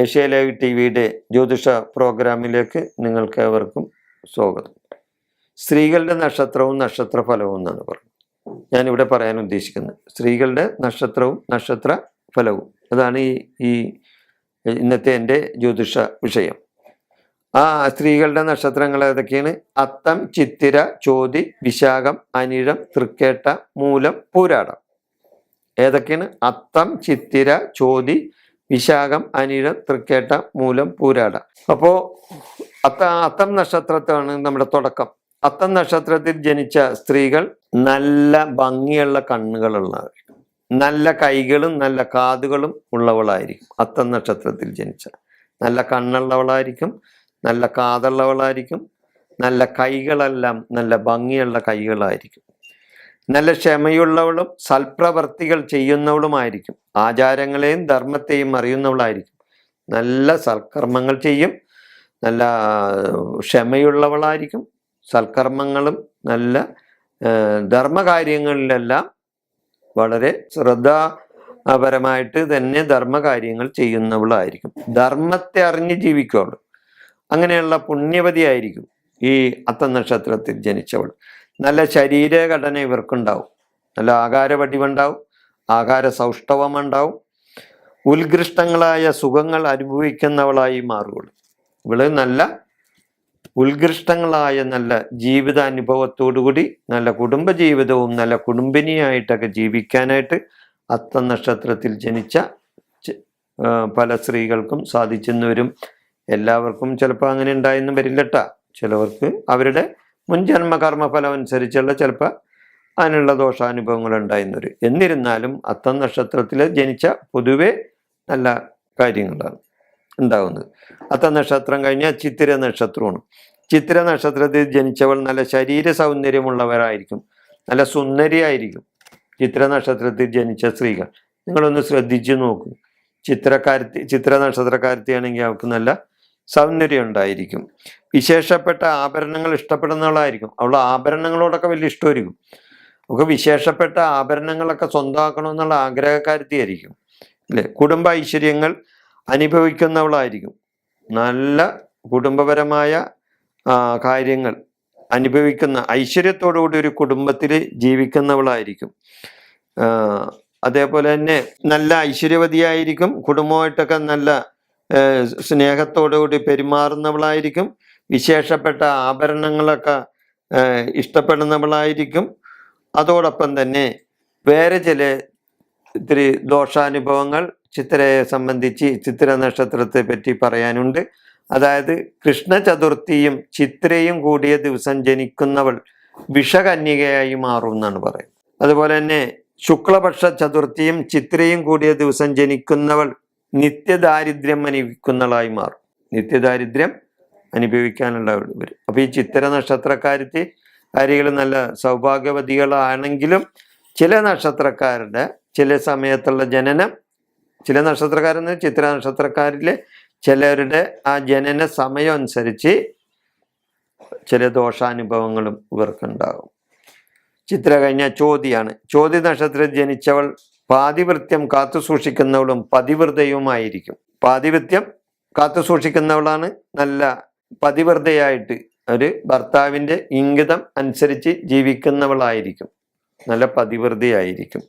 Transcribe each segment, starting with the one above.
Asia live T വിയുടെ ജ്യോതിഷ പ്രോഗ്രാമിലേക്ക് നിങ്ങൾക്ക് ഏവർക്കും സ്വാഗതം. സ്ത്രീകളുടെ നക്ഷത്രവും നക്ഷത്രഫലവും എന്നാണ് പറയുന്നത്. ഞാനിവിടെ പറയാൻ ഉദ്ദേശിക്കുന്നത് സ്ത്രീകളുടെ നക്ഷത്രവും നക്ഷത്ര ഫലവും അതാണ് ഈ ഈ ഇന്നത്തെ എന്റെ ജ്യോതിഷ വിഷയം. ആ സ്ത്രീകളുടെ നക്ഷത്രങ്ങൾ ഏതൊക്കെയാണ്? അത്തം ചിത്തിര ചോതി വിശാഖം അനിഴം തൃക്കേട്ട മൂലം പൂരാടം. ഏതൊക്കെയാണ്? അത്തം ചിത്തിര ചോതി വിശാഖം അനിഴം തൃക്കേട്ട മൂലം പൂരാട. അപ്പോ അത്ത അത്തം നക്ഷത്രത്താണ് നമ്മുടെ തുടക്കം. അത്തം നക്ഷത്രത്തിൽ ജനിച്ച സ്ത്രീകൾ നല്ല ഭംഗിയുള്ള കണ്ണുകളുള്ളവർ. നല്ല കൈകളും നല്ല കാതുകളും ഉള്ളവളായിരിക്കും അത്തം നക്ഷത്രത്തിൽ ജനിച്ച. നല്ല കണ്ണുള്ളവളായിരിക്കും നല്ല കാതുള്ളവളായിരിക്കും നല്ല കൈകളെല്ലാം നല്ല ഭംഗിയുള്ള കൈകളായിരിക്കും. നല്ല ക്ഷമയുള്ളവളും സൽപ്രവർത്തികൾ ചെയ്യുന്നവളുമായിരിക്കും. ആചാരങ്ങളെയും ധർമ്മത്തെയും അറിയുന്നവളായിരിക്കും. നല്ല സൽക്കർമ്മങ്ങൾ ചെയ്യും. നല്ല ക്ഷമയുള്ളവളായിരിക്കും. സൽക്കർമ്മങ്ങളും നല്ല ധർമ്മകാര്യങ്ങളിലെല്ലാം വളരെ ശ്രദ്ധാപരമായിട്ട് തന്നെ ധർമ്മകാര്യങ്ങൾ ചെയ്യുന്നവളായിരിക്കും. ധർമ്മത്തെ അറിഞ്ഞ് ജീവിക്കുള്ളൂ അങ്ങനെയുള്ള പുണ്യവതിയായിരിക്കും. ഈ അത്ത നക്ഷത്രത്തിൽ ജനിച്ചവൾ. നല്ല ശരീരഘടന ഇവർക്കുണ്ടാവും. നല്ല ആകാര വടിവുണ്ടാവും ആകാര സൗഷ്ഠവമുണ്ടാവും ഉത്കൃഷ്ടങ്ങളായ സുഖങ്ങൾ അനുഭവിക്കുന്നവളായി മാറുകയുള്ളൂ ഇവൾ നല്ല ഉത്കൃഷ്ടങ്ങളായ നല്ല ജീവിതാനുഭവത്തോടുകൂടി നല്ല കുടുംബ ജീവിതവും നല്ല കുടുംബിനിയായിട്ടൊക്കെ ജീവിക്കാനായിട്ട് അത്ത നക്ഷത്രത്തിൽ ജനിച്ച പല സ്ത്രീകൾക്കും സാധിച്ചെന്ന് വരും എല്ലാവർക്കും ചിലപ്പോൾ അങ്ങനെ ഉണ്ടായെന്നും വരില്ലട്ടാ. ചിലവർക്ക് അവരുടെ മുൻജന്മകർമ്മ ഫലം അനുസരിച്ചുള്ള ചിലപ്പോൾ അതിനുള്ള ദോഷാനുഭവങ്ങൾ ഉണ്ടായിരുന്നു വരും എന്നിരുന്നാലും അത്തം നക്ഷത്രത്തിൽ ജനിച്ച പൊതുവെ നല്ല കാര്യങ്ങളാണ് ഉണ്ടാകുന്നത് അത്ത നക്ഷത്രം കഴിഞ്ഞാൽ ചിത്തിര നക്ഷത്രമാണ്. ചിത്തിര നക്ഷത്രത്തിൽ ജനിച്ചവൾ നല്ല ശരീര സൗന്ദര്യമുള്ളവരായിരിക്കും. നല്ല സുന്ദരിയായിരിക്കും ചിത്ര നക്ഷത്രത്തിൽ ജനിച്ച സ്ത്രീകൾ. നിങ്ങളൊന്ന് ശ്രദ്ധിച്ചു നോക്കൂ. ചിത്രക്കാരത്തി ചിത്ര നക്ഷത്രക്കാരത്തിയാണെങ്കിൽ അവൾക്ക് നല്ല സൗന്ദര്യം ഉണ്ടായിരിക്കും വിശേഷപ്പെട്ട ആഭരണങ്ങൾ ഇഷ്ടപ്പെടുന്നവളായിരിക്കും. അവൾ ആഭരണങ്ങളോടൊക്കെ വലിയ ഇഷ്ടമായിരിക്കും. ഒക്കെ വിശേഷപ്പെട്ട ആഭരണങ്ങളൊക്കെ സ്വന്തമാക്കണമെന്നുള്ള ആഗ്രഹക്കാരത്തിയായിരിക്കും അല്ലേ? കുടുംബ ഐശ്വര്യങ്ങൾ അനുഭവിക്കുന്നവളായിരിക്കും. നല്ല കുടുംബപരമായ കാര്യങ്ങൾ അനുഭവിക്കുന്ന ഐശ്വര്യത്തോടുകൂടി ഒരു കുടുംബത്തിൽ ജീവിക്കുന്നവളായിരിക്കും. അതേപോലെ തന്നെ നല്ല ഐശ്വര്യവതിയായിരിക്കും. കുടുംബമായിട്ടൊക്കെ നല്ല സ്നേഹത്തോടുകൂടി പെരുമാറുന്നവളായിരിക്കും. വിശേഷപ്പെട്ട ആഭരണങ്ങളൊക്കെ ഇഷ്ടപ്പെടുന്നവളായിരിക്കും. അതോടൊപ്പം തന്നെ വേറെ ചില ഇത്തിരി ദോഷാനുഭവങ്ങൾ ചിത്രയെ സംബന്ധിച്ച് ചിത്ര നക്ഷത്രത്തെ പറ്റി പറയാനുണ്ട്. അതായത് കൃഷ്ണ ചതുർത്ഥിയും ചിത്രയും കൂടിയ ദിവസം ജനിക്കുന്നവൾ വിഷകന്യകയായി മാറും എന്നാണ് പറയുന്നത്. അതുപോലെ തന്നെ ശുക്ലപക്ഷ ചതുർത്ഥിയും ചിത്രയും കൂടിയ ദിവസം ജനിക്കുന്നവൾ നിത്യദാരിദ്ര്യം അനുഭവിക്കുന്നതായി മാറും. നിത്യദാരിദ്ര്യം അനുഭവിക്കാനുള്ള വരും. അപ്പൊ ഈ ചിത്തര നക്ഷത്രക്കാരത്തെ കാര്യങ്ങൾ നല്ല സൗഭാഗ്യവതികളാണെങ്കിലും ചില നക്ഷത്രക്കാരുടെ ചില സമയത്തുള്ള ജനനം ചില നക്ഷത്രക്കാരെന്ന് ചിത്ര നക്ഷത്രക്കാരിലെ ചിലരുടെ ആ ജനന സമയം അനുസരിച്ച് ചില ദോഷാനുഭവങ്ങളും ഇവർക്കുണ്ടാകും. ചിത്ര കഴിഞ്ഞ ചോതിയാണ്. ചോതി നക്ഷത്രത്തിൽ ജനിച്ചവൾ പാതിവൃത്യം കാത്തു സൂക്ഷിക്കുന്നവളും പതിവൃതയുമായിരിക്കും പാതിവൃത്യം കാത്തു സൂക്ഷിക്കുന്നവളാണ് നല്ല പതിവൃതയായിട്ട് ഒരു ഭർത്താവിന്റെ ഇംഗിതം അനുസരിച്ച് ജീവിക്കുന്നവളായിരിക്കും. നല്ല പതിവൃതയായിരിക്കും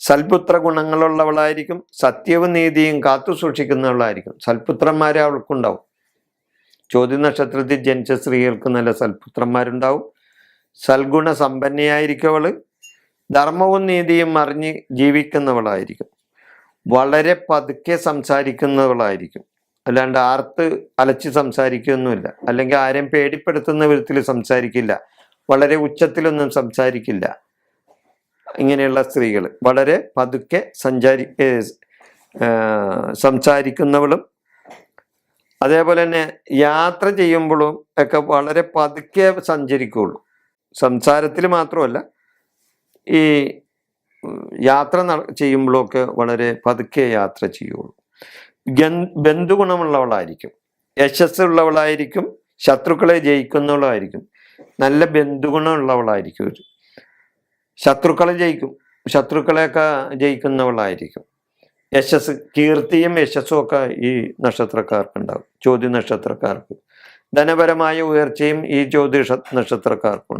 സൽപുത്ര ഗുണങ്ങളുള്ളവളായിരിക്കും. സത്യവും നീതിയും കാത്തു സൂക്ഷിക്കുന്നവളായിരിക്കും. സൽപുത്രന്മാരെ അവൾക്കുണ്ടാവും. ചോദ്യ നക്ഷത്രത്തിൽ ജനിച്ച സ്ത്രീകൾക്ക് നല്ല സൽപുത്രന്മാരുണ്ടാവും. സൽഗുണ സമ്പന്നയായിരിക്കും അവൾ. ധർമ്മവും നീതിയും അറിഞ്ഞ് ജീവിക്കുന്നവളായിരിക്കും. വളരെ പതുക്കെ സംസാരിക്കുന്നവളായിരിക്കും. അല്ലാണ്ട് ആർത്ത് അലച്ച് സംസാരിക്കുകയൊന്നുമില്ല അല്ലെങ്കിൽ ആരെയും പേടിപ്പെടുത്തുന്ന വിധത്തിൽ സംസാരിക്കില്ല. വളരെ ഉച്ചത്തിലൊന്നും സംസാരിക്കില്ല. ഇങ്ങനെയുള്ള സ്ത്രീകൾ വളരെ പതുക്കെ സഞ്ചാരി സംസാരിക്കുന്നവളും അതേപോലെ തന്നെ യാത്ര ചെയ്യുമ്പോഴും ഒക്കെ വളരെ പതുക്കെ സഞ്ചരിക്കുകയുള്ളൂ സംസാരത്തിൽ മാത്രമല്ല ഈ യാത്ര ചെയ്യുമ്പോഴൊക്കെ വളരെ പതുക്കെ യാത്ര ചെയ്യുള്ളൂ. ബന്ധുഗുണമുള്ളവളായിരിക്കും. യശസ് ഉള്ളവളായിരിക്കും ശത്രുക്കളെ ജയിക്കുന്നവളായിരിക്കും. നല്ല ബന്ധുഗുണമുള്ളവളായിരിക്കും ഒരു. ശത്രുക്കളെ ജയിക്കും. ശത്രുക്കളെയൊക്കെ ജയിക്കുന്നവളായിരിക്കും. യശസ് കീർത്തിയും യശസ്സും ഒക്കെ ഈ നക്ഷത്രക്കാർക്ക് ഉണ്ടാവും ചോദ്യ നക്ഷത്രക്കാർക്ക്. ധനപരമായ ഉയർച്ചയും ഈ ജ്യോതിഷ നക്ഷത്രക്കാർക്ക്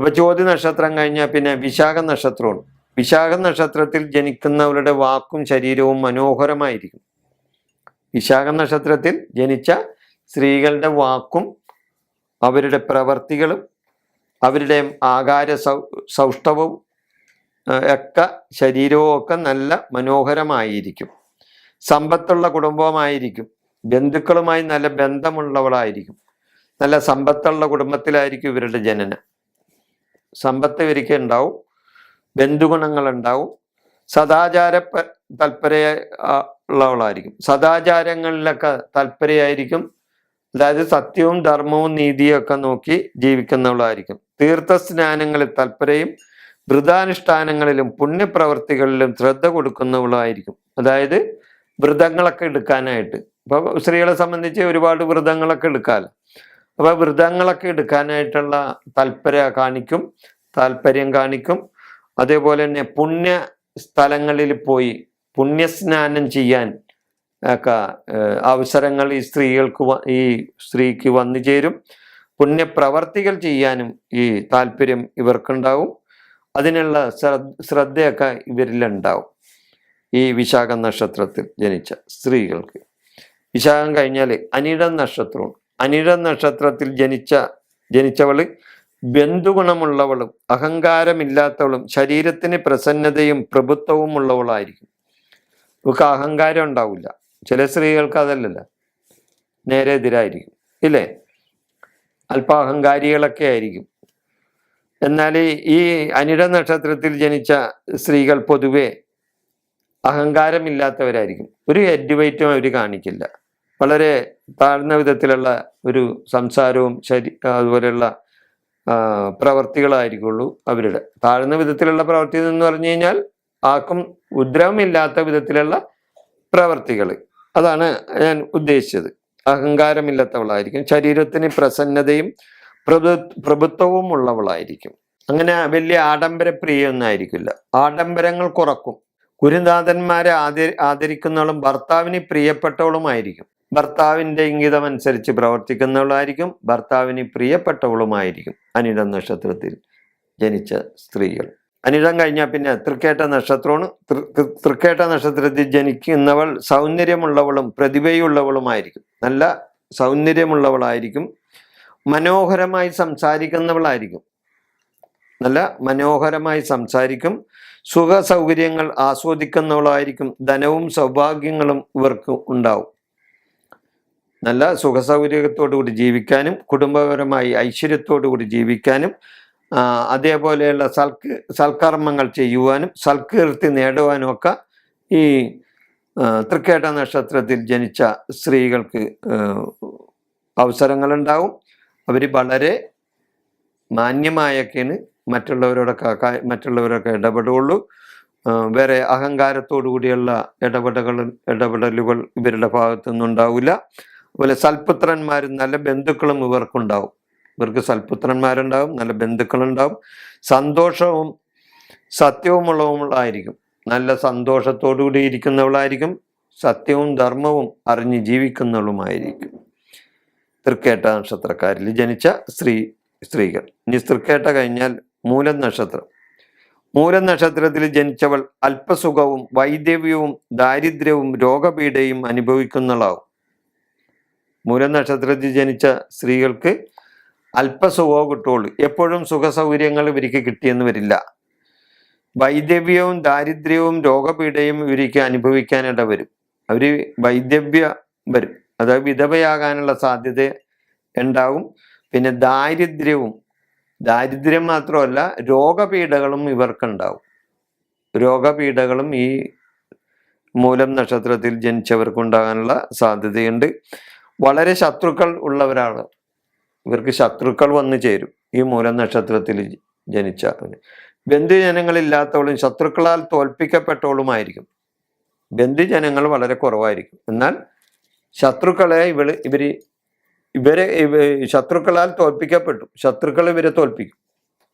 ഉണ്ടാവും അപ്പൊ ചോദ്യ നക്ഷത്രം കഴിഞ്ഞാൽ പിന്നെ വിശാഖ നക്ഷത്രമാണ്. വിശാഖ നക്ഷത്രത്തിൽ ജനിക്കുന്നവരുടെ വാക്കും ശരീരവും മനോഹരമായിരിക്കും. വിശാഖ നക്ഷത്രത്തിൽ ജനിച്ച സ്ത്രീകളുടെ വാക്കും അവരുടെ പ്രവർത്തികളും അവരുടെ ആകാര സൗ സൗഷ്ടവും ഒക്കെ ശരീരവും ഒക്കെ നല്ല മനോഹരമായിരിക്കും. സമ്പത്തുള്ള കുടുംബമായിരിക്കും ബന്ധുക്കളുമായി നല്ല ബന്ധമുള്ളവളായിരിക്കും. നല്ല സമ്പത്തുള്ള കുടുംബത്തിലായിരിക്കും ഇവരുടെ ജനനം. സമ്പത്ത് ഇവർക്ക് ഉണ്ടാവും ബന്ധുഗുണങ്ങൾ ഉണ്ടാവും സദാചാര ആ, ഉള്ളവളായിരിക്കും. സദാചാരങ്ങളിലൊക്കെ താല്പര്യമായിരിക്കും. അതായത് സത്യവും ധർമ്മവും നീതിയും ഒക്കെ നോക്കി ജീവിക്കുന്നവളായിരിക്കും. തീർത്ഥ സ്നാനങ്ങളിൽ തൽപരയും വ്രതാനുഷ്ഠാനങ്ങളിലും പുണ്യപ്രവർത്തികളിലും ശ്രദ്ധ കൊടുക്കുന്നവളായിരിക്കും. അതായത് വ്രതങ്ങളൊക്കെ എടുക്കാനായിട്ട്. ഇപ്പൊ സ്ത്രീകളെ സംബന്ധിച്ച് ഒരുപാട് വ്രതങ്ങളൊക്കെ എടുക്കാമല്ലോ. അപ്പൊ വ്രതങ്ങളൊക്കെ എടുക്കാനായിട്ടുള്ള താല്പര്യ കാണിക്കും താല്പര്യം കാണിക്കും. അതേപോലെ തന്നെ പുണ്യ സ്ഥലങ്ങളിൽ പോയി പുണ്യസ്നാനം ചെയ്യാൻ ഒക്കെ അവസരങ്ങൾ ഈ സ്ത്രീകൾക്ക് ഈ സ്ത്രീക്ക് വന്നു ചേരും. പുണ്യപ്രവർത്തികൾ ചെയ്യാനും ഈ താല്പര്യം ഇവർക്കുണ്ടാവും. അതിനുള്ള ശ്രദ്ധ ശ്രദ്ധയൊക്കെ ഇവരിലുണ്ടാവും. ഈ വിശാഖ നക്ഷത്രത്തിൽ ജനിച്ച സ്ത്രീകൾക്ക്. വിശാഖം കഴിഞ്ഞാൽ അനിഴം നക്ഷത്രവും അനിഴം നക്ഷത്രത്തിൽ ജനിച്ച ജനിച്ചവൾ ബന്ധുഗുണമുള്ളവളും അഹങ്കാരമില്ലാത്തവളും ശരീരത്തിന് പ്രസന്നതയും പ്രഭുത്വവും ഉള്ളവളായിരിക്കും ഇവർക്ക് അഹങ്കാരം ഉണ്ടാവില്ല. ചില സ്ത്രീകൾക്ക് അതല്ലല്ലോ. നേരെ എതിരായിരിക്കും. ഇല്ലേ? അല്പ അഹങ്കാരികളൊക്കെ ആയിരിക്കും. എന്നാൽ ഈ അനിട നക്ഷത്രത്തിൽ ജനിച്ച സ്ത്രീകൾ പൊതുവെ അഹങ്കാരമില്ലാത്തവരായിരിക്കും. ഒരു അഡ്വൈറ്റും അവർ കാണിക്കില്ല. വളരെ താഴ്ന്ന വിധത്തിലുള്ള ഒരു സംസാരവും ശരി അതുപോലെയുള്ള പ്രവർത്തികളായിരിക്കുള്ളൂ അവരുടെ. താഴ്ന്ന വിധത്തിലുള്ള പ്രവർത്തി എന്ന് പറഞ്ഞു കഴിഞ്ഞാൽ ആർക്കും ഉദ്രവമില്ലാത്ത വിധത്തിലുള്ള പ്രവർത്തികൾ അതാണ് ഞാൻ ഉദ്ദേശിച്ചത്. അഹങ്കാരമില്ലാത്തവളായിരിക്കും. ശരീരത്തിന് പ്രസന്നതയും പ്രഭു പ്രഭുത്വവും ഉള്ളവളായിരിക്കും. അങ്ങനെ വലിയ ആഡംബരപ്രിയൊന്നും ആയിരിക്കില്ല. ആഡംബരങ്ങൾ കുറക്കും. ഗുരുനാഥന്മാരെ ആദരി ആദരിക്കുന്നവളും ഭർത്താവിന് പ്രിയപ്പെട്ടവളുമായിരിക്കും ഭർത്താവിന്റെ ഇംഗിതം അനുസരിച്ച് പ്രവർത്തിക്കുന്നവളായിരിക്കും ഭർത്താവിന് പ്രിയപ്പെട്ടവളുമായിരിക്കും. അനിഴം നക്ഷത്രത്തിൽ ജനിച്ച സ്ത്രീകൾ. അനിഴം കഴിഞ്ഞാൽ പിന്നെ തൃക്കേട്ട നക്ഷത്രമാണ് തൃക്കേട്ട നക്ഷത്രത്തിൽ ജനിക്കുന്നവൾ സൗന്ദര്യമുള്ളവളും പ്രതിഭയുള്ളവളുമായിരിക്കും. നല്ല സൗന്ദര്യമുള്ളവളായിരിക്കും. മനോഹരമായി സംസാരിക്കുന്നവളായിരിക്കും. നല്ല മനോഹരമായി സംസാരിക്കും. സുഖ സൗകര്യങ്ങൾ ആസ്വദിക്കുന്നവളായിരിക്കും. ധനവും സൗഭാഗ്യങ്ങളും ഇവർക്ക് ഉണ്ടാവും. നല്ല സുഖ സൗകര്യത്തോടു കൂടി ജീവിക്കാനും കുടുംബപരമായി ഐശ്വര്യത്തോടുകൂടി ജീവിക്കാനും അതേപോലെയുള്ള സൽക്ക് സൽക്കർമ്മങ്ങൾ ചെയ്യുവാനും സൽകീർത്തി നേടുവാനും ഒക്കെ ഈ തൃക്കേട്ട നക്ഷത്രത്തിൽ ജനിച്ച സ്ത്രീകൾക്ക് അവസരങ്ങളുണ്ടാവും. അവർ വളരെ മാന്യമായൊക്കെയാണ് മറ്റുള്ളവരോടൊക്കെ മറ്റുള്ളവരൊക്കെ ഇടപെടുകയുള്ളൂ. വേറെ അഹങ്കാരത്തോടു കൂടിയുള്ള ഇടപെടലുകൾ ഇടപെടലുകൾ ഇവരുടെ ഭാഗത്തു നിന്നുണ്ടാവില്ല അതുപോലെ സൽപുത്രന്മാരും നല്ല ബന്ധുക്കളും ഇവർക്കുണ്ടാവും. ഇവർക്ക് സൽപുത്രന്മാരുണ്ടാവും നല്ല ബന്ധുക്കളുണ്ടാവും. സന്തോഷവും സത്യവുമുള്ളവളായിരിക്കും. നല്ല സന്തോഷത്തോടു കൂടി ഇരിക്കുന്നവളായിരിക്കും. സത്യവും ധർമ്മവും അറിഞ്ഞ് ജീവിക്കുന്നവളുമായിരിക്കും. തൃക്കേട്ട നക്ഷത്രക്കാരിൽ ജനിച്ച സ്ത്രീ സ്ത്രീകൾ. ഇനി തൃക്കേട്ട കഴിഞ്ഞാൽ മൂലം നക്ഷത്രം. മൂലം നക്ഷത്രത്തിൽ ജനിച്ചവൾ അല്പസുഖവും വൈദവ്യവും ദാരിദ്ര്യവും രോഗപീഠയും അനുഭവിക്കുന്നവളാവും. മൂലം നക്ഷത്രത്തിൽ ജനിച്ച സ്ത്രീകൾക്ക് അല്പസുഖമോ കിട്ടുള്ളൂ എപ്പോഴും സുഖ സൗകര്യങ്ങൾ ഇവർക്ക് കിട്ടിയെന്ന് വരില്ല. വൈദവ്യവും ദാരിദ്ര്യവും രോഗപീഠയും ഇവർക്ക് അനുഭവിക്കാനിട വരും. അവർ വൈദവ്യ വരും. അതായത് വിധവയാകാനുള്ള സാധ്യത ഉണ്ടാവും. പിന്നെ ദാരിദ്ര്യവും ദാരിദ്ര്യം മാത്രമല്ല രോഗപീഠകളും ഇവർക്കുണ്ടാവും. രോഗപീഠകളും ഈ മൂലം നക്ഷത്രത്തിൽ ജനിച്ചവർക്കുണ്ടാകാനുള്ള സാധ്യതയുണ്ട്. വളരെ ശത്രുക്കൾ ഉള്ളവരാണ്. ഇവർക്ക് ശത്രുക്കൾ വന്നു ചേരും. ഈ മൂലം നക്ഷത്രത്തിൽ ജനിച്ച ബന്ധുജനങ്ങളില്ലാത്തവളും ശത്രുക്കളാൽ തോൽപ്പിക്കപ്പെട്ടവളുമായിരിക്കും. ബന്ധുജനങ്ങൾ വളരെ കുറവായിരിക്കും. എന്നാൽ ശത്രുക്കളെ ഇവർ ഇവർ ഇവരെ ശത്രുക്കളാൽ തോൽപ്പിക്കപ്പെട്ടു. ശത്രുക്കൾ ഇവരെ തോൽപ്പിക്കും.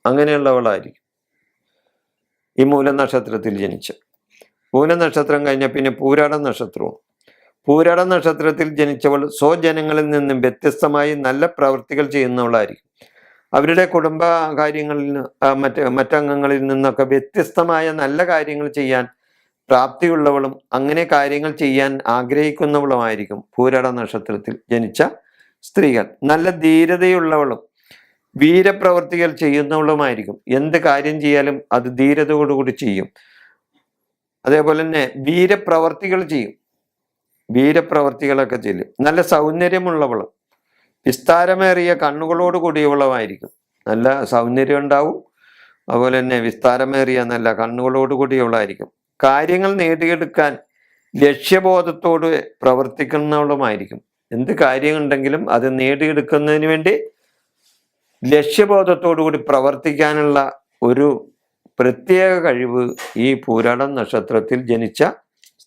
അങ്ങനെയുള്ളവളായിരിക്കും. ഈ മൂല നക്ഷത്രത്തിൽ ജനിച്ച. പൂന നക്ഷത്രം കഴിഞ്ഞാൽ പിന്നെ പൂരാട നക്ഷത്രവും. പൂരാട നക്ഷത്രത്തിൽ ജനിച്ചവൾ സ്വജനങ്ങളിൽ നിന്നും വ്യത്യസ്തമായി നല്ല പ്രവൃത്തികൾ ചെയ്യുന്നവളായിരിക്കും. അവരുടെ കുടുംബ കാര്യങ്ങളിൽ മറ്റ് മറ്റംഗങ്ങളിൽ നിന്നൊക്കെ വ്യത്യസ്തമായ നല്ല കാര്യങ്ങൾ ചെയ്യാൻ പ്രാപ്തിയുള്ളവളും അങ്ങനെ കാര്യങ്ങൾ ചെയ്യാൻ ആഗ്രഹിക്കുന്നവളുമായിരിക്കും പൂരട നക്ഷത്രത്തിൽ ജനിച്ച സ്ത്രീകൾ. നല്ല ധീരതയുള്ളവളും വീരപ്രവർത്തികൾ ചെയ്യുന്നവളുമായിരിക്കും. എന്ത് കാര്യം ചെയ്യാലും അത് ധീരതയോടുകൂടി ചെയ്യും. അതേപോലെ തന്നെ വീരപ്രവർത്തികൾ ചെയ്യും. വീരപ്രവർത്തികളൊക്കെ ചെയ്യും നല്ല സൗന്ദര്യമുള്ളവളും. വിസ്താരമേറിയ കണ്ണുകളോട് കൂടിയവളുമായിരിക്കും നല്ല സൗന്ദര്യം ഉണ്ടാവും. അതുപോലെ തന്നെ വിസ്താരമേറിയ നല്ല കണ്ണുകളോട് കൂടിയവളായിരിക്കും കാര്യങ്ങൾ നേടിയെടുക്കാൻ ലക്ഷ്യബോധത്തോട് പ്രവർത്തിക്കുന്നവളുമായിരിക്കും. എന്ത് കാര്യമുണ്ടെങ്കിലും അത് നേടിയെടുക്കുന്നതിന് വേണ്ടി ലക്ഷ്യബോധത്തോടു കൂടി പ്രവർത്തിക്കാനുള്ള ഒരു പ്രത്യേക കഴിവ് ഈ പൂരാടം നക്ഷത്രത്തിൽ ജനിച്ച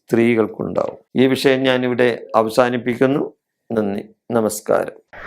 സ്ത്രീകൾക്കുണ്ടാവും. ഈ വിഷയം ഞാനിവിടെ അവസാനിപ്പിക്കുന്നു. നന്ദി. നമസ്കാരം.